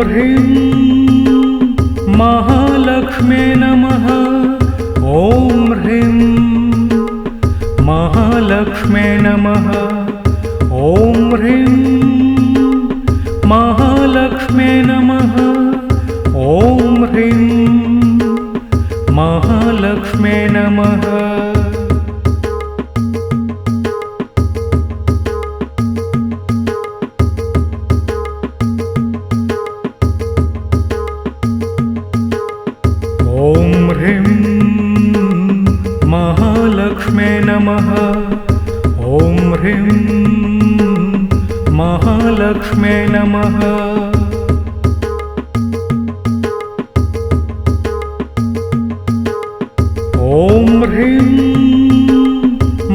ह्रीं। महालक्ष्मे नमः। ॐ ह्रीं। महालक्ष्मे नमः।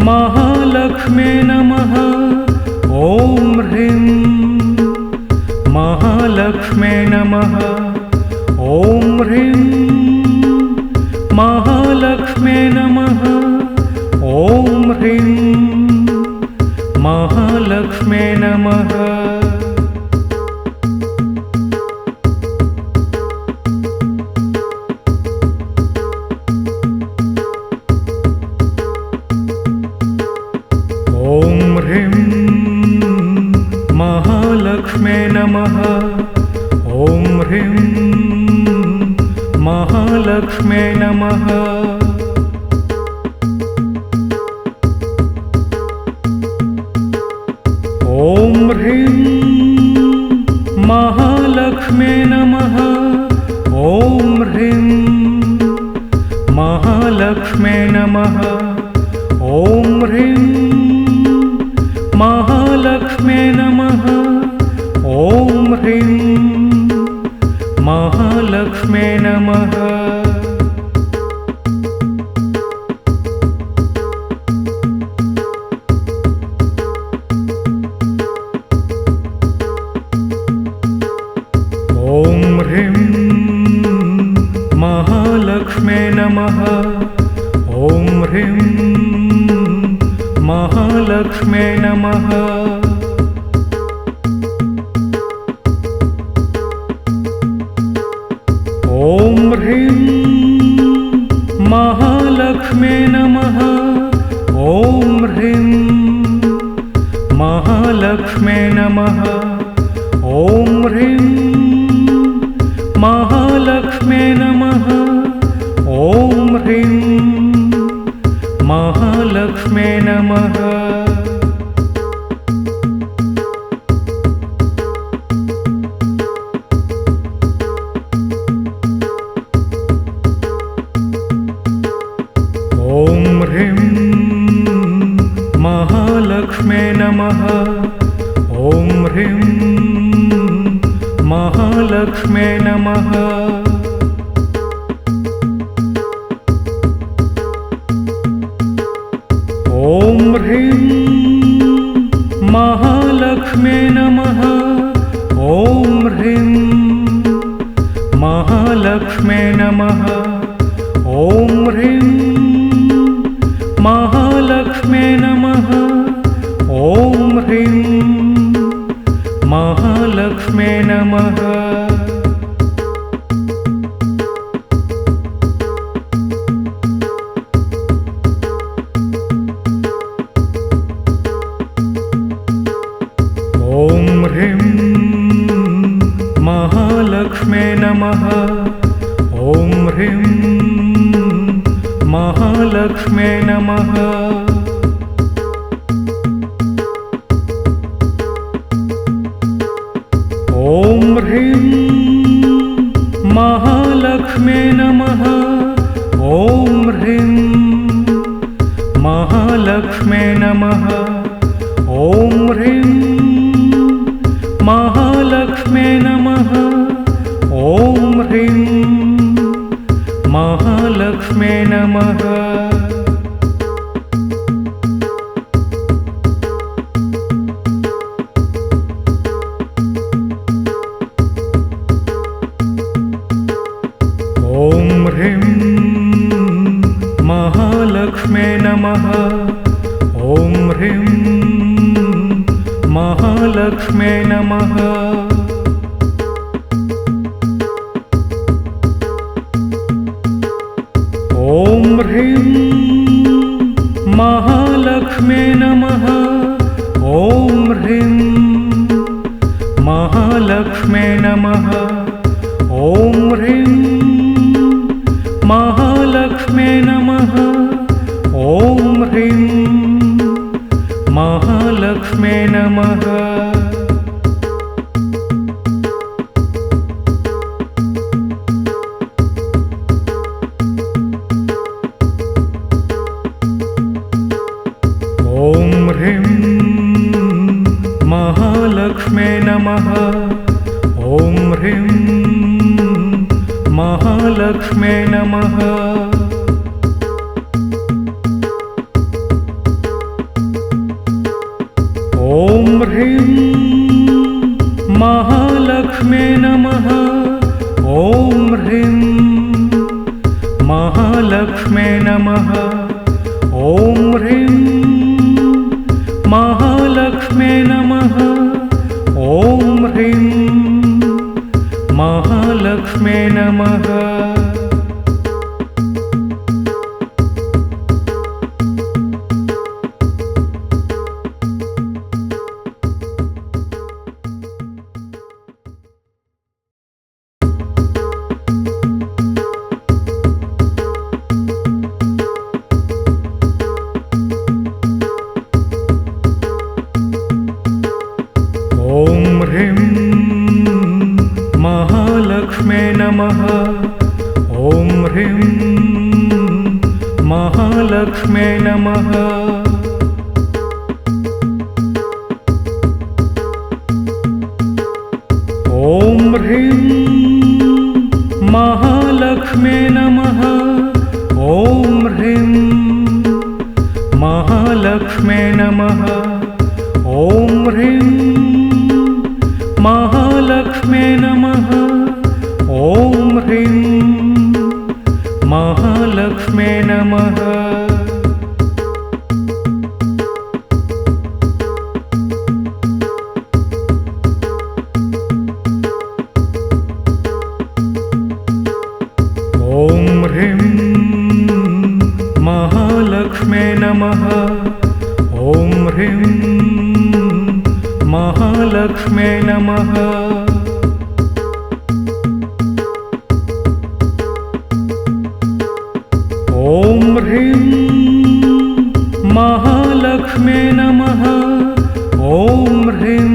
महालक्ष्मे नमः। ॐ ह्रीं। महालक्ष्मे नमः नमः। ह्रीं महालक्ष्मे नमः। ॐ ह्रीं महालक्ष्मे नमः। ॐ ह्रीं महालक्ष्मे नमः। ॐ ह्रीं महालक्ष्मे नमः ॐ ह्रीं महालक्ष्मे नमः। ॐ ह्रीं महालक्ष्मे नमः। ॐ ह्रीं महालक्ष्मे नमः। ॐ ह्रीं महालक्ष्मे नमः। ॐ ह्रीं महालक्ष्मे नमः। ॐ ह्रीं महालक्ष्मे नमः। ॐ ह्रीं महालक्ष्मे नमः। ॐ ह्रीं ॐ ह्रीं महालक्ष्मे नमः। ॐ ह्रीं महालक्ष्मे नमः। ॐ ह्रीं ह्रीं महालक्ष्मे नमः। ॐ ह्रीं महालक्ष्मी नमः। ॐ ह्रीं महालक्ष्मे नमः। ॐ ह्रीं महालक्ष्मे नमः। ॐ ह्रीं महालक्ष्मे नमः। ॐ ह्रीं महालक्ष्मे नमः ह्रीं महालक्ष्मे नमः। ॐ ह्रीं महालक्ष्मे नमः। ॐ ह्रीं महालक्ष्मे नमः। ॐ ह्रीं महालक्ष्मे नमः नमः। ॐ ह्रीं महालक्ष्मे नमः। ॐ ह्रीं महालक्ष्मे नमः। ॐ ह्रीं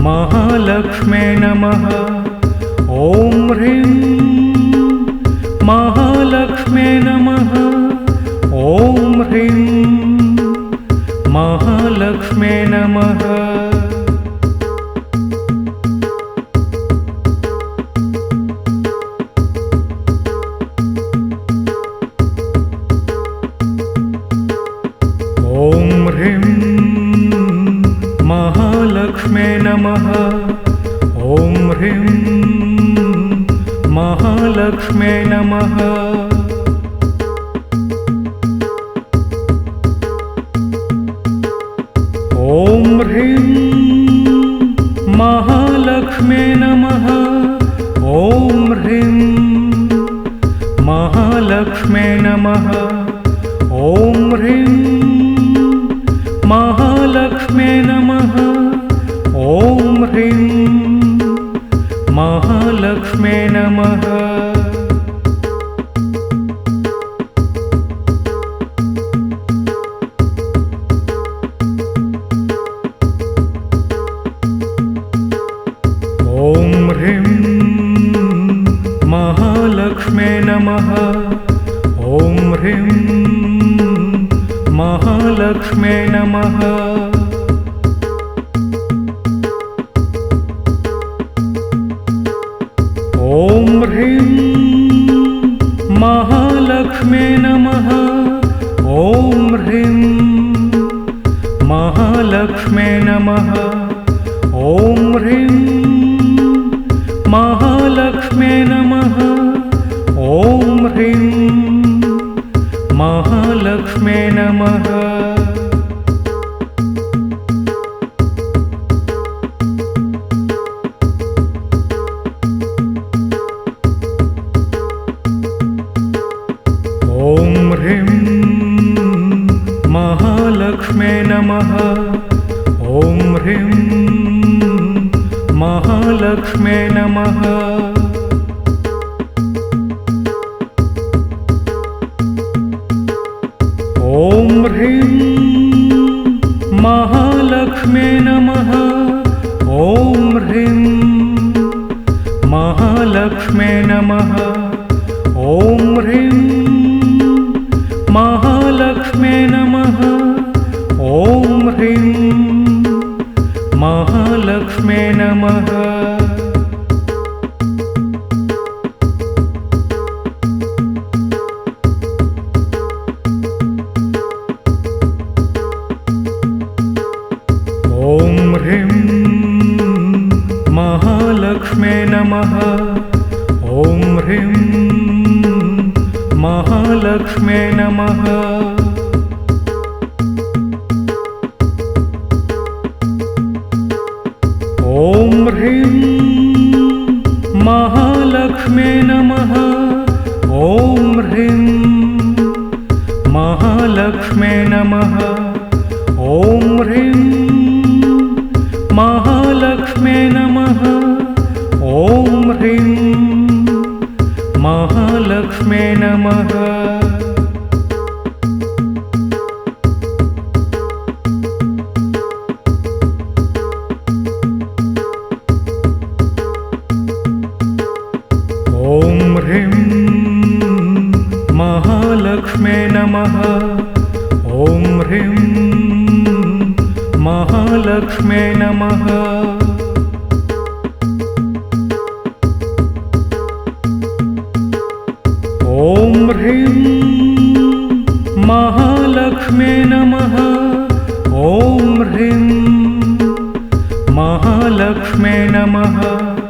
महालक्ष्मे नमः। ॐ ह्रीं महालक्ष्मे नमः ह्रीं महालक्ष्मे नमः। ॐ ह्रीं महालक्ष्मे नमः। ॐ ह्रीं महालक्ष्मे नमः नमः। ॐ ह्रीं महालक्ष्मे नमः। ॐ ह्रीं महालक्ष्मे नमः ह्रीं महालक्ष्मे नमः। ॐ ह्रीं महालक्ष्मे नमः। ॐ ह्रीं महालक्ष्मे नमः। ॐ ह्रीं महालक्ष्मे नमः ॐ ह्रीं महालक्ष्मे नमः। ॐ ह्रीं। महालक्ष्मे नमः।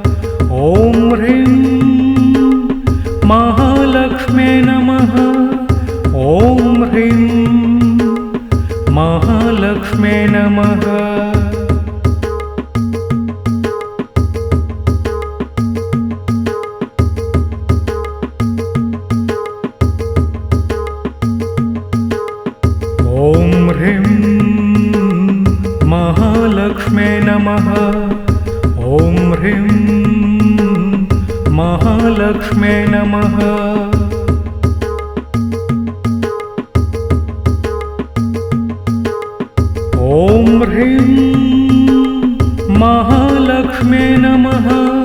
नमः